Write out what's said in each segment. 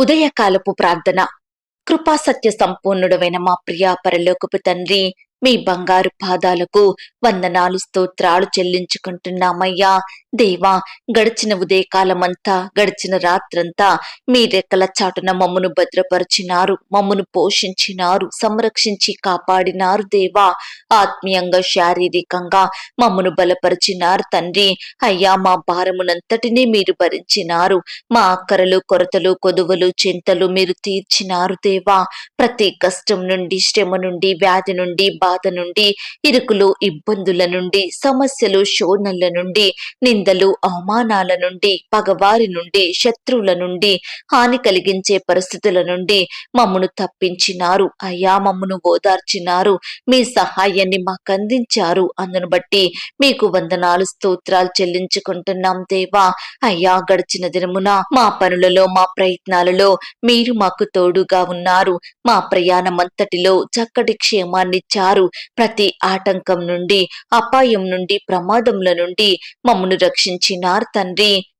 ఉదయకాలపు ప్రార్థన. కృపాసత్య సంపూర్ణుడమైన మా ప్రియా పరలోకపు తండ్రి మీ బంగారు పాదాలకు వందనాలు స్తోత్రాలు చెల్లించుకుంటున్నామయ్యా. దేవా గడిచిన ఉదయకాలమంతా గడిచిన రాత్రంతా మీ రెక్కల చాటున మమ్మను భద్రపరిచినారు మమ్మను పోషించినారు సంరక్షించి కాపాడినారు దేవా. ఆత్మీయంగా శారీరకంగా మమ్మను బలపరిచినారు తండ్రి. అయ్యా మా భారమునంతటినీ మీరు భరించినారు. మా అక్కరలు కొరతలు కొదువలు చింతలు మీరు తీర్చినారు దేవా. ప్రతి కష్టం నుండి శ్రమ నుండి వ్యాధి నుండి బాధ నుండి ఇరుకులు ఇబ్బందుల నుండి సమస్యలు శోధనల నుండి నిందలు అవమానాల నుండి పగవారి నుండి శత్రువుల నుండి హాని కలిగించే పరిస్థితుల నుండి మమ్మను తప్పించినారు. అయ్యా మమ్మను ఓదార్చినారు. మీ సహాయాన్ని మాకు అందించారు అందును బట్టి మీకు వందనాలు స్తోత్రాలు చెల్లించుకుంటున్నాం దేవా. అయ్యా గడిచిన దినమున మా పనులలో మా ప్రయత్నాలలో మీరు మాకు తోడుగా ఉన్నారు. మా ప్రయాణమంతటిలో చక్కటి క్షేమాన్నిచ్చారు. ప్రతి ఆటంకం నుండి అపాయం నుండి ప్రమాదముల నుండి మమ్మను రక్షించినారు తండ్రి.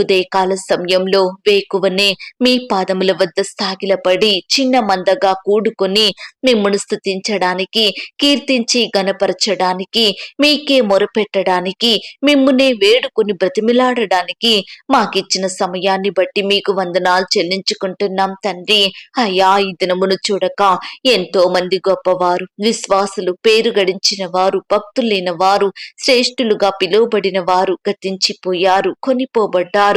ఉదయకాల సమయంలో వేకువనే మీ పాదముల వద్ద సాగిలపడి చిన్న మందగా కూడుకొని మిమ్మను స్థుతించడానికి కీర్తించి గనపరచడానికి మీకే మొరపెట్టడానికి మిమ్మునే వేడుకుని బ్రతిమిలాడడానికి మాకిచ్చిన సమయాన్ని బట్టి మీకు వందనాలు చెల్లించుకుంటున్నాం తండ్రి. అయా ఈ దినమును చూడక ఎంతో మంది గొప్పవారు విశ్వాసులు పేరు గడించిన వారు భక్తులైన వారు శ్రేష్ఠులుగా పిలువబడిన వారు గతించిపోయారు కొనిపోబడ్డారు.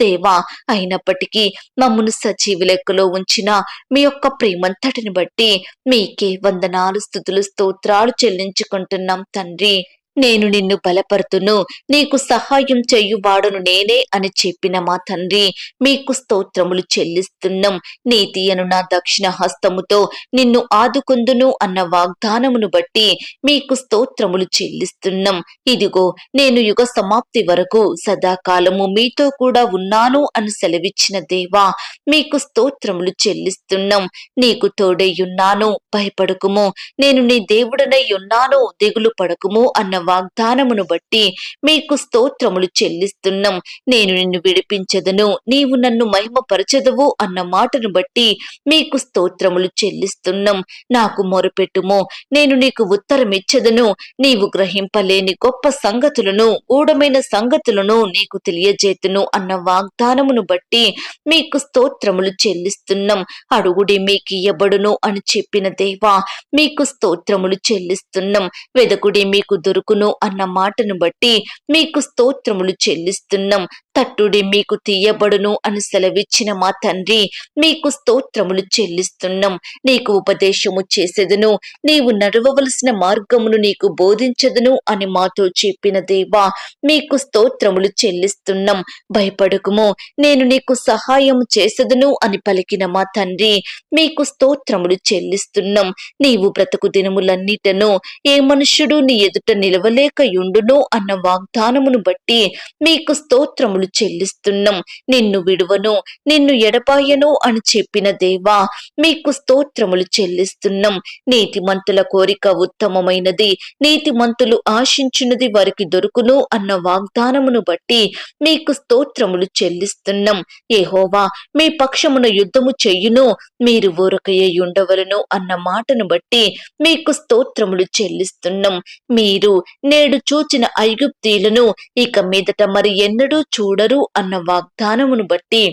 దేవా అయినప్పటికీ మమ్మను సజీవి లెక్కలో ఉంచిన మీ యొక్క ప్రేమంతటిని బట్టి మీకే వందనాలు స్థుతులు స్తోత్రాలు చెల్లించుకుంటున్నాం తండ్రి. నేను నిన్ను బలపరుతును నీకు సహాయం చేయువాడును నేనే అని చెప్పిన మా తండ్రి మీకు స్తోత్రములు చెల్లిస్తున్నాం. నీతి అను నా దక్షిణ హస్తముతో నిన్ను ఆదుకుందును అన్న వాగ్దానమును బట్టి మీకు స్తోత్రములు చెల్లిస్తున్నాం. ఇదిగో నేను యుగ సమాప్తి వరకు సదాకాలము మీతో కూడా ఉన్నాను అని సెలవిచ్చిన దేవా మీకు స్తోత్రములు చెల్లిస్తున్నాం. నీకు తోడయ్యున్నాను భయపడకుము. నేను నీ దేవుడనై ఉన్నాను దిగులు పడకుము అన్న వాగ్దానమును బట్టి మీకు స్తోత్రములు చెల్లిస్తున్నాం. నేను నిన్ను విడిపించదను నీవు నన్ను మహిమపరచదవు అన్న మాటను బట్టి మీకు స్తోత్రములు చెల్లిస్తున్నాం. నాకు మొరపెట్టుము నేను నీకు ఉత్తరమిచ్చదను నీవు గ్రహింపలేని గొప్ప సంగతులను గూఢమైన సంగతులను నీకు తెలియజేతును అన్న వాగ్దానమును బట్టి మీకు స్తోత్రములు చెల్లిస్తున్నాం. అడుగుడి మీకు ఇయ్యబడును అని చెప్పిన దేవా మీకు స్తోత్రములు చెల్లిస్తున్నాం. వెదకుడి మీకు దొరుకును అన్న మాటను బట్టి మీకు స్తోత్రములు చెల్లిస్తున్నాం. తట్టుడి మీకు తీయబడును అని సెలవిచ్చిన మా తండ్రి మీకు స్తోత్రములు చెల్లిస్తున్నాం. నీకు ఉపదేశము చేసేదను నీవు నడవవలసిన మార్గమును నీకు బోధించదును అని మాతో చెప్పిన దేవా మీకు స్తోత్రములు చెల్లిస్తున్నాం. భయపడకుము నేను నీకు సహాయం చేసేదను అని పలికిన మా తండ్రి మీకు స్తోత్రములు చెల్లిస్తున్నాం. నీవు బ్రతుకు దినములన్నిటను ఏ మనుష్యుడు నీ ఎదుట నిలవలేక యుండును అన్న వాగ్దానమును బట్టి మీకు స్తోత్రములు చెల్లిస్తున్నాం. నిన్ను విడువను నిన్ను ఎడపాయను అని చెప్పిన దేవా మీకు స్తోత్రములు చెల్లిస్తున్నాం. నీతిమంతుల కోరిక ఉత్తమమైనది నీతిమంతులు ఆశించినది వారికి దొరుకును అన్న వాగ్దానమును బట్టి మీకు స్తోత్రములు చెల్లిస్తున్నాం. ఏహోవా మీ పక్షమున యుద్ధము చెయ్యును మీరు ఊరకయ్య ఉండవలను అన్న మాటను బట్టి మీకు స్తోత్రములు చెల్లిస్తున్నాం. మీరు నేడు చూచిన ఐగుప్తీలను ఇక మీదట మరి ఎన్నడూ చూ చూడరు అన్న వాగ్దానమును బట్టి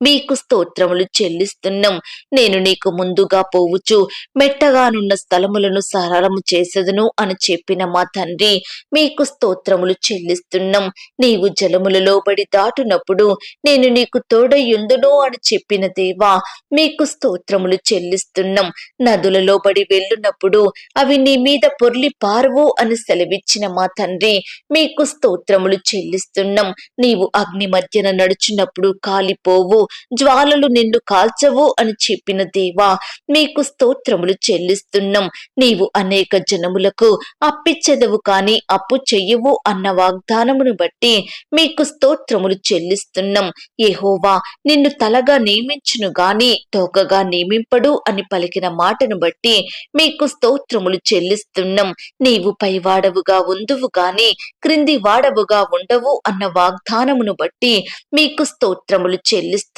మీకు స్తోత్రములు చెల్లిస్తున్నాం. నేను నీకు ముందుగా పోవచ్చు మెట్టగానున్న స్థలములను సరళము చేసెదను అని చెప్పిన మా తండ్రి మీకు స్తోత్రములు చెల్లిస్తున్నాం. నీవు జలములలో బడి దాటునప్పుడు నేను నీకు తోడయుందును అని చెప్పిన దేవా మీకు స్తోత్రములు చెల్లిస్తున్నాం. నదులలో బడి వెళ్ళునప్పుడు అవి నీ మీద పొర్లి పారవు అని సెలవిచ్చిన మా తండ్రి మీకు స్తోత్రములు చెల్లిస్తున్నాం. నీవు అగ్ని మధ్యన నడుచున్నప్పుడు కాలిపోవు జ్వాలలు నిన్ను కాల్చవు అని చెప్పిన దేవా మీకు స్తోత్రములు చెల్లిస్తున్నాం. నీవు అనేక జనములకు అప్పిచ్చెదవు కాని అప్పు చెయ్యవు అన్న వాగ్దానమును బట్టి మీకు స్తోత్రములు చెల్లిస్తున్నాం. ఏహోవా నిన్ను తలగా నియమించును గాని తోకగా నియమింపడు అని పలికిన మాటను బట్టి మీకు స్తోత్రములు చెల్లిస్తున్నాం. నీవు పైవాడవుగా ఉందువు గాని క్రింది వాడవుగా ఉండవు అన్న వాగ్దానమును బట్టి మీకు స్తోత్రములు చెల్లిస్తున్నాం.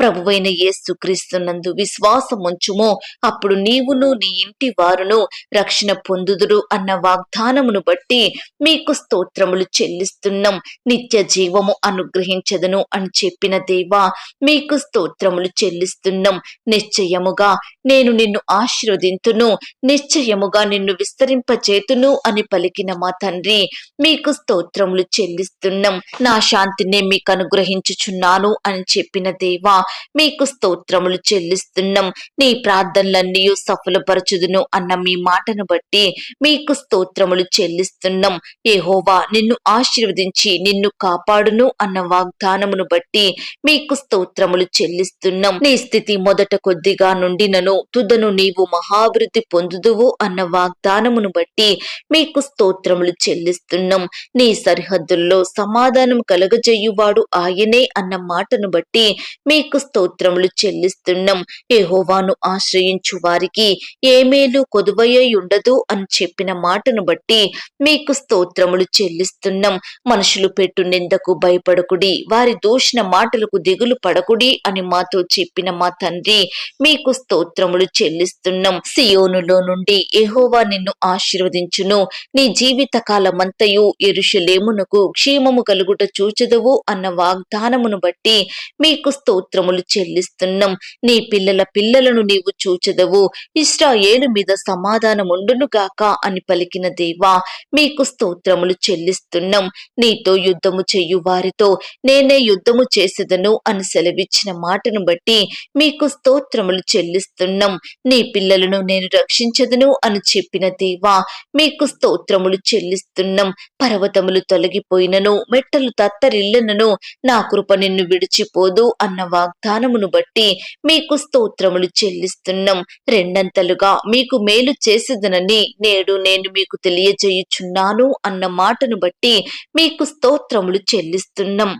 ప్రభువైన యేసుక్రీస్తునందు విశ్వాసముంచుము. అప్పుడు నీవును నీ ఇంటి వారును రక్షణ పొందుదురు అన్న వాగ్దానమును బట్టి మీకు స్తోత్రములు చెల్లిస్తున్నాం. నిత్య జీవము అనుగ్రహించదును అని చెప్పిన దేవా మీకు స్తోత్రములు చెల్లిస్తున్నాం. నిశ్చయముగా నేను నిన్ను ఆశీర్వదింతును. నిశ్చయముగా నిన్ను విస్తరింపచేతును అని పలికిన మా తండ్రి మీకు స్తోత్రములు చెల్లిస్తున్నాం. నా శాంతినే మీకు అనుగ్రహించుచున్నాను అని చెప్పిన దేవా. మీకు స్తోత్రములు చెల్లిస్తున్నాం. నీ ప్రార్థనలన్నీ సఫలపరచుదును అన్న మీ మాటను బట్టి మీకు స్తోత్రములు చెల్లిస్తున్నాం. ఏహోవా నిన్ను ఆశీర్వదించి నిన్ను కాపాడును అన్న వాగ్దానమును బట్టి మీకు స్తోత్రములు చెల్లిస్తున్నాం. నీ స్థితి మొదట కొద్దిగా నుండినను తుదను నీవు మహాభివృద్ధి పొందుదువు అన్న వాగ్దానమును బట్టి మీకు స్తోత్రములు చెల్లిస్తున్నాం. నీ సరిహద్దుల్లో సమాధానం కలగజేయువాడు ఆయనే అన్న మాటను బట్టి మీకు స్తోత్రములు చెల్లిస్తున్నాం. యెహోవాను ఆశ్రయించు వారికి ఏ మేలు కొదువయ్యి ఉండదు అని చెప్పిన మాటను బట్టి మీకు స్తోత్రములు చెల్లిస్తున్నాం. మనుషులు పెట్టు నిందకు భయపడకుడి వారి దూషణ మాటలకు దిగులు పడకుడి అని మాతో చెప్పిన మా తండ్రి మీకు స్తోత్రములు చెల్లిస్తున్నాం. సియోనులో నుండి ఎహోవా నిన్ను ఆశీర్వదించును. నీ జీవిత కాలమంతయు ఎరుషలేమునకు క్షేమము కలుగుట చూచదవు అన్న వాగ్దానమును బట్టి మీకు స్తోత్రములు చెల్లిస్తున్నాం. నీ పిల్లల పిల్లలను నీవు చూచదవు. ఇస్రాయేలు మీద సమాధానముండును గాక అని పలికిన దేవా మీకు స్తోత్రములు చెల్లిస్తున్నాం. నీతో యుద్ధము చెయ్యు వారితో నేనే యుద్ధము చేసేదను అని సెలవిచ్చిన మాటను బట్టి మీకు స్తోత్రములు చెల్లిస్తున్నాం. నీ పిల్లలను నేను రక్షించదును అని చెప్పిన దేవా మీకు స్తోత్రములు చెల్లిస్తున్నాం. పర్వతములు తొలగిపోయినను మెట్టలు తత్తరిల్లనను నా కృప నిన్ను విడిచిపోదు అన్న వాగ్దానమును బట్టి మీకు స్తోత్రములు చెల్లిస్తున్నాం. రెండంతలుగా మీకు మేలు చేసేదనని నేడు నేను మీకు తెలియజేయుచున్నాను అన్న మాటను బట్టి మీకు స్తోత్రములు చెల్లిస్తున్నాం.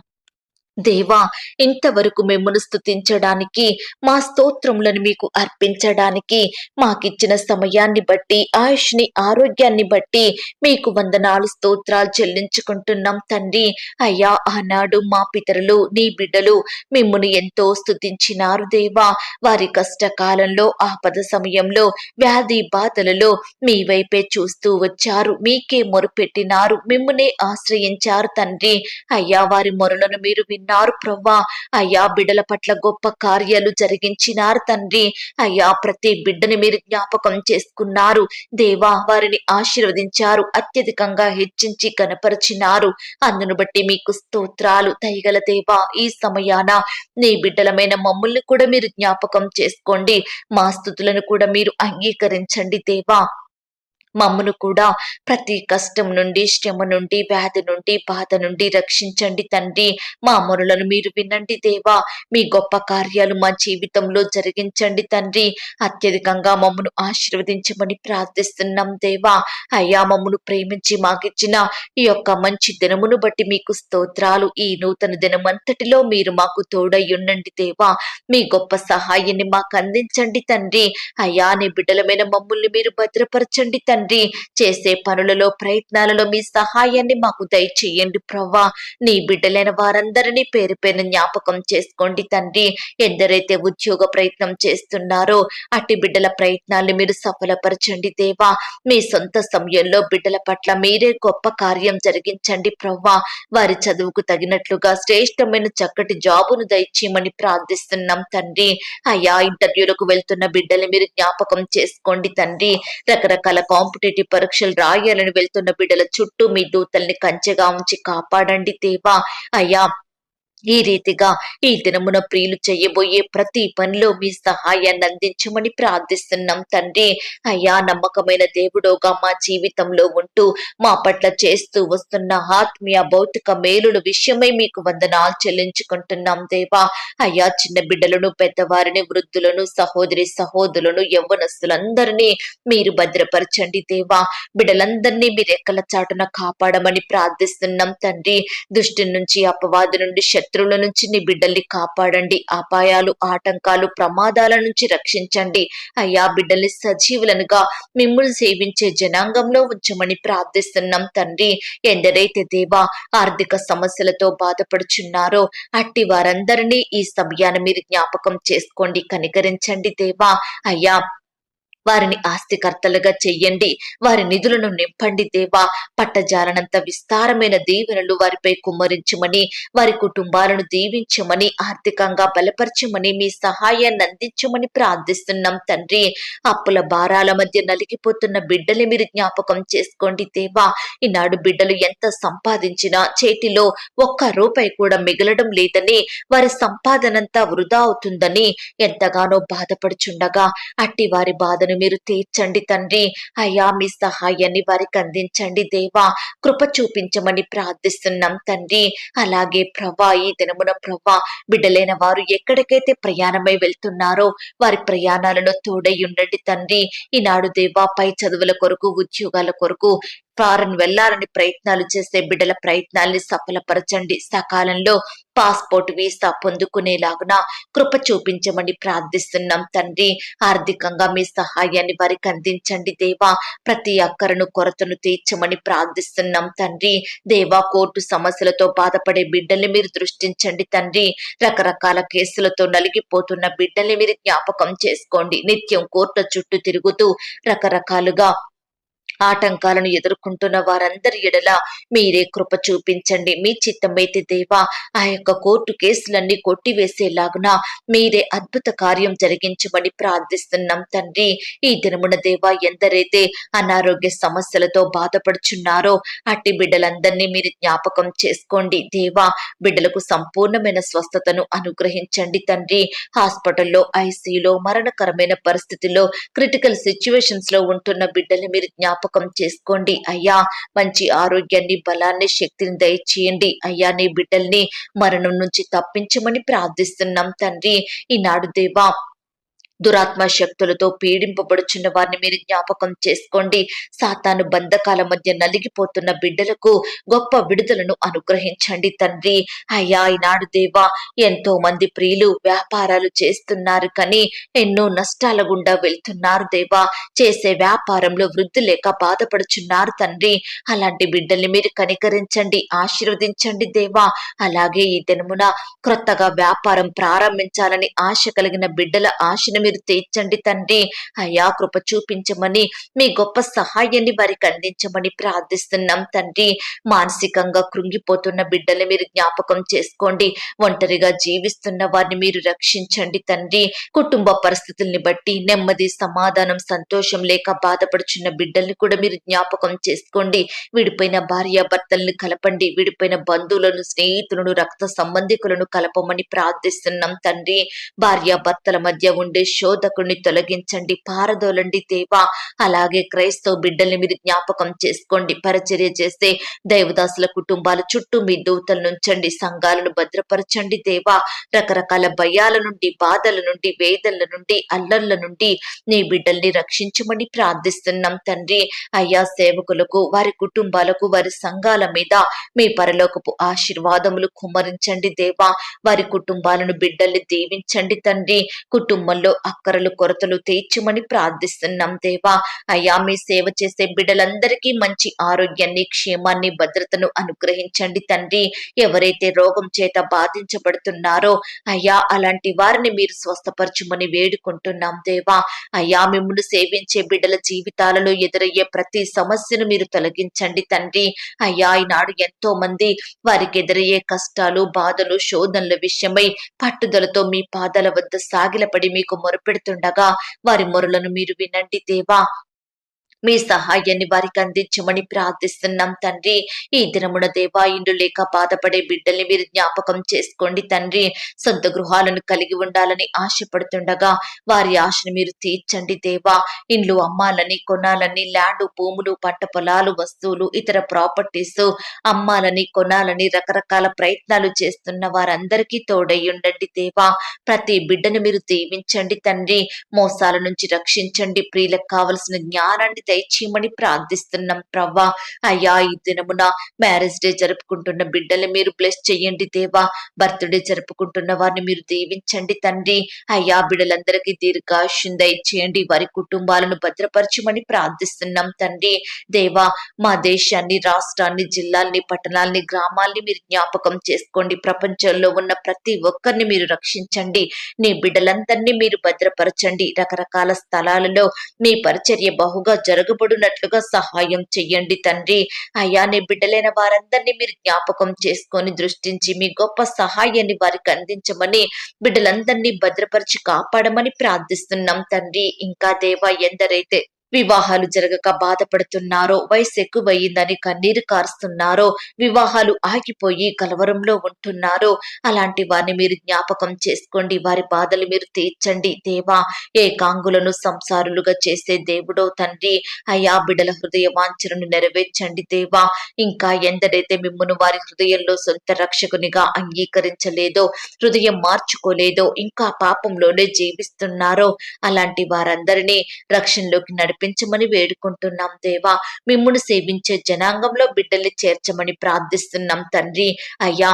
దేవా ఇంతవరకు మిమ్మల్ని స్తుతించడానికి మా స్తోత్రములను మీకు అర్పించడానికి మాకిచ్చిన సమయాన్ని బట్టి ఆయుష్ని ఆరోగ్యాన్ని బట్టి మీకు వందనాలు స్తోత్రాలు చెల్లించుకుంటున్నాం తండ్రి. అయ్యా ఆనాడు మా పితరులు నీ బిడ్డలు మిమ్మును ఎంతో స్థుతించినారు దేవా. వారి కష్టకాలంలో ఆపద సమయంలో వ్యాధి బాధలలో మీ వైపే చూస్తూ వచ్చారు. మీకే మొరుపెట్టినారు మిమ్మునే ఆశ్రయించారు తండ్రి. అయ్యా వారి మొరలను మీరు విన్నారు ప్రవ్వా. అయ్యా బిడ్డల పట్ల గొప్ప కార్యాలు జరిగించినారు తండ్రి. అయ్యా ప్రతి బిడ్డని మీరు జ్ఞాపకం చేసుకున్నారు. దేవా వారిని ఆశీర్వదించారు. అత్యధికంగా హెచ్చించి కనపరిచినారు. అందును బట్టి మీకు స్తోత్రాలు దయగల దేవా ఈ సమయాన. నీ బిడ్డలమైన మమ్మల్ని కూడా మీరు జ్ఞాపకం చేసుకోండి. మా స్థుతులను కూడా మీరు అంగీకరించండి దేవా. మమ్మను కూడా ప్రతి కష్టం నుండి శ్రమ నుండి వ్యాధి నుండి బాధ నుండి రక్షించండి తండ్రి. మా మొరలను మీరు వినండి దేవా. మీ గొప్ప కార్యాలు మా జీవితంలో జరిగించండి తండ్రి. అత్యధికంగా మమ్మను ఆశీర్వదించమని ప్రార్థిస్తున్నాం దేవా. అయ్యా మమ్మను ప్రేమించి మాకిచ్చిన ఈ యొక్క మంచి దినమును బట్టి మీకు స్తోత్రాలు. ఈ నూతన దినమంతటిలో మీరు మాకు తోడై ఉండండి దేవా. మీ గొప్ప సహాయాన్ని మాకు అందించండి తండ్రి. అయ్యా నీ బిడ్డలమైన మమ్మల్ని మీరు భద్రపరచండి తండ్రి. తండ్రి చేసే పనులలో ప్రయత్నాలలో మీ సహాయాన్ని మాకు దయచేయండి ప్రవ్వా. నీ బిడ్డలైన వారందరినీ పేరు పేరు జ్ఞాపకం చేసుకోండి తండ్రి. ఎందరైతే ఉద్యోగ ప్రయత్నం చేస్తున్నారో అట్టి బిడ్డల ప్రయత్నాలు మీరు సఫలపరచండి దేవా. మీ సొంత సమయంలో బిడ్డల పట్ల మీరే గొప్ప కార్యం జరిగించండి ప్రవ్వా. వారి చదువుకు తగినట్లుగా శ్రేష్టమైన చక్కటి జాబును దయచేయమని ప్రార్థిస్తున్నాం తండ్రి. అయ్యా ఇంటర్వ్యూలకు వెళ్తున్న బిడ్డలు మీరు జ్ఞాపకం చేసుకోండి తండ్రి. రకరకాల కాంపిటేటివ్ పరీక్షలు రాయాలని వెళ్తున్న బిడ్డల చుట్టూ మీ దూతల్ని కంచెగా ఉంచి కాపాడండి దేవా. అయ్యా ఈ రీతిగా ఈ దినమున ప్రియులు చేయబోయే ప్రతి పనిలో మీ సహాయాన్ని అందించమని ప్రార్థిస్తున్నాం తండ్రి. అయ్యా నమ్మకమైన దేవుడోగా మా జీవితంలో ఉంటూ మా పట్ల చేస్తూ వస్తున్న ఆత్మీయ భౌతిక మేలుల విషయమై మీకు వందనాలు చెల్లించుకుంటున్నాం దేవా. అయ్యా చిన్న బిడ్డలను పెద్దవారిని వృద్ధులను సహోదరి సహోదరులను యవ్వనస్తులందరినీ మీరు భద్రపరచండి దేవా. బిడ్డలందరినీ మీరు ఎక్కల చాటున కాపాడమని ప్రార్థిస్తున్నాం తండ్రి. దుష్టి నుంచి అపవాది నుండి శత్రువుల నుంచి నీ బిడ్డల్ని కాపాడండి. అపాయాలు ఆటంకాలు ప్రమాదాల నుంచి రక్షించండి. అయ్యా బిడ్డల్ని సజీవులనుగా మిమ్మల్ని సేవించే జనాంగంలో ఉంచమని ప్రార్థిస్తున్నాం తండ్రి. ఎందరైతే దేవా ఆర్థిక సమస్యలతో బాధపడుచున్నారో అట్టి వారందరినీ ఈ సమయాన్ని మీరు జ్ఞాపకం చేసుకోండి. కనికరించండి దేవా. అయ్యా వారిని ఆస్తికర్తలుగా చెయ్యండి. వారి నిధులను నింపండి దేవా. పట్టజాలనంత విస్తారమైన దీవెనలు వారిపై కుమ్మరించమని వారి కుటుంబాలను దీవించమని ఆర్థికంగా బలపరచమని మీ సహాయాన్ని అందించమని ప్రార్థిస్తున్నాం తండ్రి. అప్పుల భారాల మధ్య నలిగిపోతున్న బిడ్డలు మీరు జ్ఞాపకం చేసుకోండి దేవా. ఈనాడు బిడ్డలు ఎంత సంపాదించినా చేతిలో ఒక్క రూపాయి కూడా మిగలడం లేదని వారి సంపాదనంతా వృధా అవుతుందని ఎంతగానో బాధపడుచుండగా అట్టి వారి బాధను మీరు తీర్చండి తండ్రి. అయ్యా మీ సహాయాన్ని వారికి అందించండి దేవా. కృప చూపించమని ప్రార్థిస్తున్నాం తండ్రి. అలాగే ప్రభా ఈ దినమున ప్రభా బిడ్డలైన వారు ఎక్కడికైతే ప్రయాణమై వెళ్తున్నారో వారి ప్రయాణాలను తోడై ఉండండి తండ్రి. ఈనాడు దేవా పై చదువుల కొరకు ఉద్యోగాల కొరకు ఫారెన్ వెళ్ళాలని ప్రయత్నాలు చేసే బిడ్డల ప్రయత్నాల్ని సఫలపరచండి. సకాలంలో పాస్పోర్ట్ వీసా పొందుకునేలాగున కృప చూపించమని ప్రార్థిస్తున్నాం తండ్రి. ఆర్థికంగా మీ సహాయాన్ని వారికి అందించండి దేవా. ప్రతి అక్కరను కొరతను తీర్చమని ప్రార్థిస్తున్నాం తండ్రి. దేవా కోర్టు సమస్యలతో బాధపడే బిడ్డల్ని మీరు దృష్టించండి తండ్రి. రకరకాల కేసులతో నలిగిపోతున్న బిడ్డల్ని మీరు జ్ఞాపకం చేసుకోండి. నిత్యం కోర్టు చుట్టూ తిరుగుతూ రకరకాలుగా ఆటంకాలను ఎదుర్కొంటున్న వారందరి ఎడల మీరే కృప చూపించండి. మీ చిత్తమైతే దేవా ఆ యొక్క కోర్టు కేసులన్నీ కొట్టివేసేలాగున మీరే అద్భుత కార్యం జరిగించమని ప్రార్థిస్తున్నాం తండ్రి. ఈ దినమున దేవా ఎందరైతే అనారోగ్య సమస్యలతో బాధపడుచున్నారో అట్టి బిడ్డలందరినీ మీరు జ్ఞాపకం చేసుకోండి. దేవా బిడ్డలకు సంపూర్ణమైన స్వస్థతను అనుగ్రహించండి తండ్రి. హాస్పిటల్లో ఐసీయూలో మరణకరమైన పరిస్థితుల్లో క్రిటికల్ సిచ్యువేషన్స్లో ఉంటున్న బిడ్డల్ని మీరు జ్ఞాపకం చేసుకోండి. అయ్యా మంచి ఆరోగ్యాన్ని బలాన్ని శక్తిని దయచేయండి. అయ్యా నీ బిడ్డల్ని మరణం నుంచి తప్పించమని ప్రార్థిస్తున్నాం తండ్రి. ఈనాడు దేవా దురాత్మ శక్తులతో పీడింపబడుచున్న వారిని మీరు జ్ఞాపకం చేసుకోండి. సాతాను బంధకాల మధ్య నలిగిపోతున్న బిడ్డలకు గొప్ప విడుదలను అనుగ్రహించండి తండ్రి. అయ్యా ఈనాడు దేవా ఎంతో మంది ప్రియులు వ్యాపారాలు చేస్తున్నారు కానీ ఎన్నో నష్టాల గుండా వెళ్తున్నారు దేవా. చేసే వ్యాపారంలో వృద్ధి లేక బాధపడుచున్నారు తండ్రి. అలాంటి బిడ్డల్ని మీరు కనికరించండి ఆశీర్వదించండి దేవా. అలాగే ఈ దినమున క్రొత్తగా వ్యాపారం ప్రారంభించాలని ఆశ కలిగిన బిడ్డల ఆశను మీరు తీర్చండి తండ్రి. అయా కృప చూపించమని మీ గొప్ప సహాయాన్ని వారికి అందించమని ప్రార్థిస్తున్నాం తండ్రి. మానసికంగా కృంగిపోతున్న బిడ్డల్ని మీరు జ్ఞాపకం చేసుకోండి. ఒంటరిగా జీవిస్తున్న వారిని మీరు రక్షించండి తండ్రి. కుటుంబ పరిస్థితుల్ని బట్టి నెమ్మది సమాధానం సంతోషం లేక బాధపడుచున్న బిడ్డల్ని కూడా మీరు జ్ఞాపకం చేసుకోండి. విడిపోయిన భార్య భర్తల్ని కలపండి. విడిపోయిన బంధువులను స్నేహితులను రక్త సంబంధికులను కలపమని ప్రార్థిస్తున్నాం తండ్రి. భార్యాభర్తల మధ్య ఉండే శోధకుడిని తొలగించండి పారదోలండి దేవా. అలాగే క్రైస్తవ బిడ్డల్ని మీరు జ్ఞాపకం చేసుకోండి పరిచర్య చేస్తే దైవదాసుల కుటుంబాల చుట్టూ మీ దూతలను ఉంచండి సంఘాలను భద్రపరచండి దేవా. రకరకాల భయాల నుండి బాధల నుండి వేదల నుండి అల్లర్ల నుండి నీ బిడ్డల్ని రక్షించమని ప్రార్థిస్తున్నాం తండ్రి. అయ్యా సేవకులకు వారి కుటుంబాలకు వారి సంఘాల మీద మీ పరలోకపు ఆశీర్వాదములు కుమ్మరించండి దేవా. వారి కుటుంబాలను బిడ్డల్ని దీవించండి తండ్రి. కుటుంబంలో అక్కరలు కొరతలు తీర్చమని ప్రార్థిస్తున్నాం దేవా. అయ్యా మీ సేవ చేసే బిడ్డలందరికీ మంచి ఆరోగ్యాన్ని క్షేమాన్ని భద్రతను అనుగ్రహించండి తండ్రి. ఎవరైతే రోగం చేత బాధించబడుతున్నారో అయ్యా అలాంటి వారిని మీరు స్వస్థపరచుమని వేడుకుంటున్నాం దేవా. అయ్యా మిమ్మల్ని సేవించే బిడ్డల జీవితాలలో ఎదురయ్యే ప్రతి సమస్యను మీరు తొలగించండి తండ్రి. అయ్యా ఈనాడు ఎంతో మంది వారికి ఎదురయ్యే కష్టాలు బాధలు శోధనల విషయమై పట్టుదలతో మీ పాదాల వద్ద సాగిలపడి మీకు మొరపెడుతుండగా వారి మొరలను మీరు వినండి దేవా. మీ సహాయాన్ని వారికి అందించమని ప్రార్థిస్తున్నాం తండ్రి. ఈ దినమున దేవా ఇండ్లు లేక బాధపడే బిడ్డల్ని మీరు జ్ఞాపకం చేసుకోండి తండ్రి. సొంత గృహాలను కలిగి ఉండాలని ఆశపడుతుండగా వారి ఆశను మీరు తీర్చండి దేవా. ఇండ్లు అమ్మాలని కొనాలని ల్యాండ్ భూములు పంట పొలాలు వస్తువులు ఇతర ప్రాపర్టీస్ అమ్మాలని కొనాలని రకరకాల ప్రయత్నాలు చేస్తున్న వారందరికీ తోడై ఉండండి దేవా. ప్రతి బిడ్డను మీరు దీవించండి తండ్రి. మోసాల నుంచి రక్షించండి. ప్రియులకు కావలసిన జ్ఞానాన్ని దయచేయమని ప్రార్థిస్తున్నాం ప్రవ్వా. అయ్యా ఈ దినమున మ్యారేజ్ డే జరుపుకుంటున్న బిడ్డలు మీరు బ్లెస్ చెయ్యండి దేవా. బర్త్డే జరుపుకుంటున్న వారిని మీరు దీవించండి తండ్రి. అయ్యా బిడ్డలందరికీ దీర్ఘాయుష్యం దయచేయండి. వారి కుటుంబాలను భద్రపరచమని ప్రార్థిస్తున్నాం తండ్రి. దేవా మా దేశాన్ని రాష్ట్రాన్ని జిల్లాల్ని పట్టణాల్ని గ్రామాల్ని మీరు జ్ఞాపకం చేసుకోండి. ప్రపంచంలో ఉన్న ప్రతి ఒక్కరిని మీరు రక్షించండి. నీ బిడ్డలందరినీ మీరు భద్రపరచండి. రకరకాల స్థలాలలో మీ పరిచర్య బహుగా జరగబడినట్లుగా సహాయం చెయ్యండి తండ్రి. అయ్యా నీ బిడ్డలైన వారందరినీ మీరు జ్ఞాపకం చేసుకొని దృష్టించి మీ గొప్ప సహాయాన్ని వారికి అందించమని బిడ్డలందరినీ భద్రపరిచి కాపాడమని ప్రార్థిస్తున్నాం తండ్రి. ఇంకా దేవ ఎందరైతే వివాహాలు జరగక బాధపడుతున్నారో వయసు ఎక్కువయ్యిందని కన్నీరు కారుస్తున్నారో వివాహాలు ఆగిపోయి కలవరంలో ఉంటున్నారో అలాంటి వారిని మీరు జ్ఞాపకం చేసుకోండి వారి బాధలు మీరు తీర్చండి. దేవా ఏకాంగులను సంసారులుగా చేసే దేవుడో తండ్రి అయా బిడల హృదయ వాంఛనను నెరవేర్చండి దేవా. ఇంకా ఎందరైతే మిమ్మను వారి హృదయంలో సొంత రక్షకునిగా అంగీకరించలేదో హృదయం మార్చుకోలేదో ఇంకా పాపంలోనే జీవిస్తున్నారో అలాంటి వారందరినీ రక్షణలోకి నడిపి నడిపించమని వేడుకుంటున్నాం దేవా. మిమ్మును సేవించే జనాంగంలో బిడ్డల్ని చేర్చమని ప్రార్థిస్తున్నాం తండ్రి. అయ్యా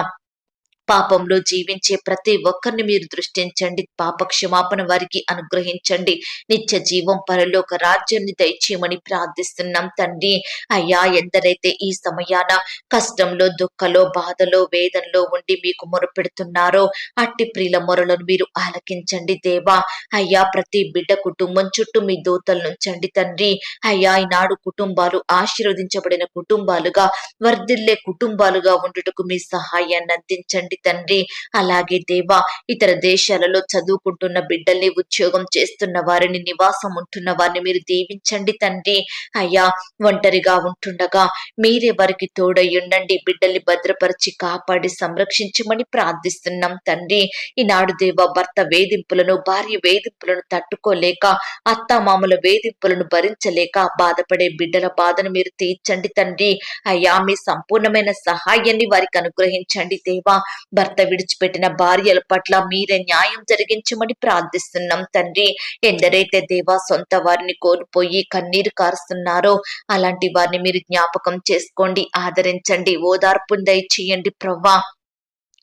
పాపంలో జీవించే ప్రతి ఒక్కరిని మీరు దృష్టించండి. పాప క్షమాపణ వారికి అనుగ్రహించండి. నిత్య జీవం పరలోక రాజ్యాన్ని దయచేయమని ప్రార్థిస్తున్నాం తండ్రి. అయ్యా ఎందరైతే ఈ సమయాన కష్టంలో దుఃఖలో బాధలో వేదనలో ఉండి మీకు మొరపెడుతున్నారో అట్టి ప్రియుల మొరలను మీరు ఆలకించండి దేవా. అయ్యా ప్రతి బిడ్డ కుటుంబం చుట్టూ మీ దూతలు నుంచండి తండ్రి. అయ్యా ఈనాడు కుటుంబాలు ఆశీర్వదించబడిన కుటుంబాలుగా వర్ధిల్లే కుటుంబాలుగా ఉండుటకు మీ సహాయాన్ని అందించండి. తండ్రి. అలాగే దేవా ఇతర దేశాలలో చదువుకుంటున్న బిడ్డల్ని ఉద్యోగం చేస్తున్న వారిని నివాసం ఉంటున్న వారిని మీరు దీవించండి తండ్రి. అయ్యా ఒంటరిగా ఉంటుండగా మీరే వారికి తోడై ఉండండి. బిడ్డల్ని భద్రపరిచి కాపాడి సంరక్షించమని ప్రార్థిస్తున్నాం తండ్రి. ఈనాడు దేవ భర్త వేధింపులను భార్య వేధింపులను తట్టుకోలేక అత్తామామల వేధింపులను భరించలేక బాధపడే బిడ్డల బాధను మీరు తీర్చండి తండ్రి. అయ్యా మీ సంపూర్ణమైన సహాయాన్ని వారికి అనుగ్రహించండి దేవా. భర్త విడిచిపెట్టిన భార్యల పట్ల మీరే న్యాయం జరిగించమని ప్రార్థిస్తున్నాం తండ్రి. ఎందరైతే దేవా సొంత వారిని కోల్పోయి కన్నీరు కారుస్తున్నారో అలాంటి వారిని మీరు జ్ఞాపకం చేసుకోండి ఆదరించండి. ఓదార్పుని దయచేయండి ప్రవ్వా.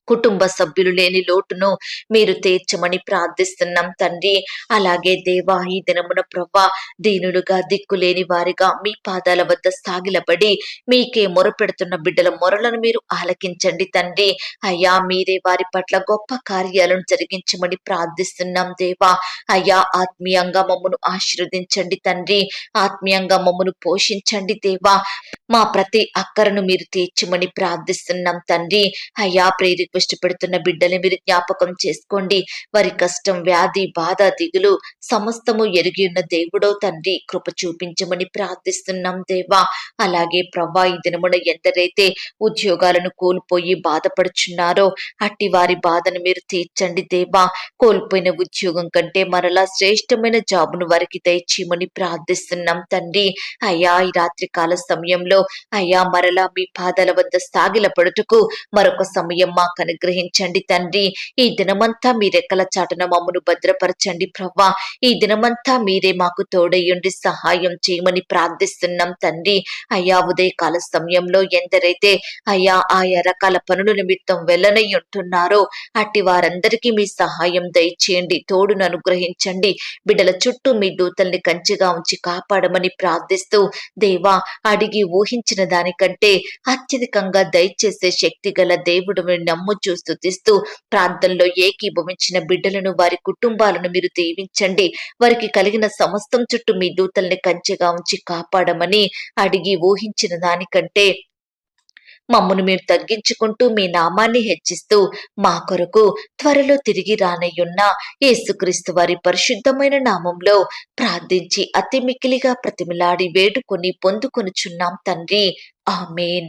కుటుంబ సభ్యులు లేని లోటును మీరు తీర్చమని ప్రార్థిస్తున్నాం తండ్రి. అలాగే దేవా ఈ దినమున ప్రభా దీనులుగా దిక్కులేని వారిగా మీ పాదాల వద్ద సాగిలబడి మీకే మొరపెడుతున్న బిడ్డల మొరలను మీరు ఆలకించండి తండ్రి. అయ్యా మీరే వారి పట్ల గొప్ప కార్యాలను జరిగించమని ప్రార్థిస్తున్నాం దేవా. అయ్యా ఆత్మీయంగా మమ్మను ఆశీర్వదించండి తండ్రి. ఆత్మీయంగా మమ్మను పోషించండి దేవా. మా ప్రతి అక్కరను మీరు తీర్చమని ప్రార్థిస్తున్నాం తండ్రి. అయ్యా ప్రేరి ఇష్టపడుతున్న బిడ్డని మీరు జ్ఞాపకం చేసుకోండి. వారి కష్టం వ్యాధి బాధ దిగులు సమస్తము ఎరిగి ఉన్న దేవుడో తండ్రి. కృప చూపించమని ప్రార్థిస్తున్నాం దేవా. అలాగే ప్రభా ఈ దినమున ఎందరైతే ఉద్యోగాలను కోల్పోయి బాధపడుచున్నారో అట్టి వారి బాధను మీరు తీర్చండి దేవా. కోల్పోయిన ఉద్యోగం కంటే మరలా శ్రేష్టమైన జాబును వారికి దయచేయమని ప్రార్థిస్తున్నాం తండ్రి. అయ్యా ఈ రాత్రి కాల సమయంలో అయ్యా మరలా మీ పాదాల వద్ద సాగిల పడుటకు మరొక సమయం మాకు అనుగ్రహించండి తండ్రి. ఈ దినమంతా మీ రెక్కల చాటున మమ్మను భద్రపరచండి ప్రవ్వా. ఈ దినమంతా మీరే మాకు తోడయ్యుండి సహాయం చేయమని ప్రార్థిస్తున్నాం తండ్రి. అయ్యా ఉదయకాల సమయంలో ఎందరైతే అయ్యా ఆయా రకాల పనుల నిమిత్తం వెళ్ళనై ఉంటున్నారో అట్టి వారందరికీ మీ సహాయం దయచేయండి తోడును అనుగ్రహించండి. బిడ్డల చుట్టూ మీ దూతల్ని కంచిగా ఉంచి కాపాడమని ప్రార్థిస్తూ దేవా అడిగి ఊహించిన దానికంటే అత్యధికంగా దయచేసే శక్తి గల దేవుడు నమ్ముచూ స్థుతిస్తూ ప్రాంతంలో ఏకీభవించిన బిడ్డలను వారి కుటుంబాలను మీరు దీవించండి. వారికి కలిగిన సమస్తం చుట్టూ మీ దూతల్ని కంచెగా ఉంచి కాపాడమని అడిగి ఊహించిన దానికంటే మమ్మను మీరు తగ్గించుకుంటూ మీ నామాన్ని హెచ్చిస్తూ మా కొరకు త్వరలో తిరిగి రానయ్యున్న యేసుక్రీస్తు వారి పరిశుద్ధమైన నామంలో ప్రార్థించి అతి మిక్కిలిగా ప్రతిమిలాడి వేడుకొని పొందుకొనుచున్నాం తండ్రి. ఆమెన్.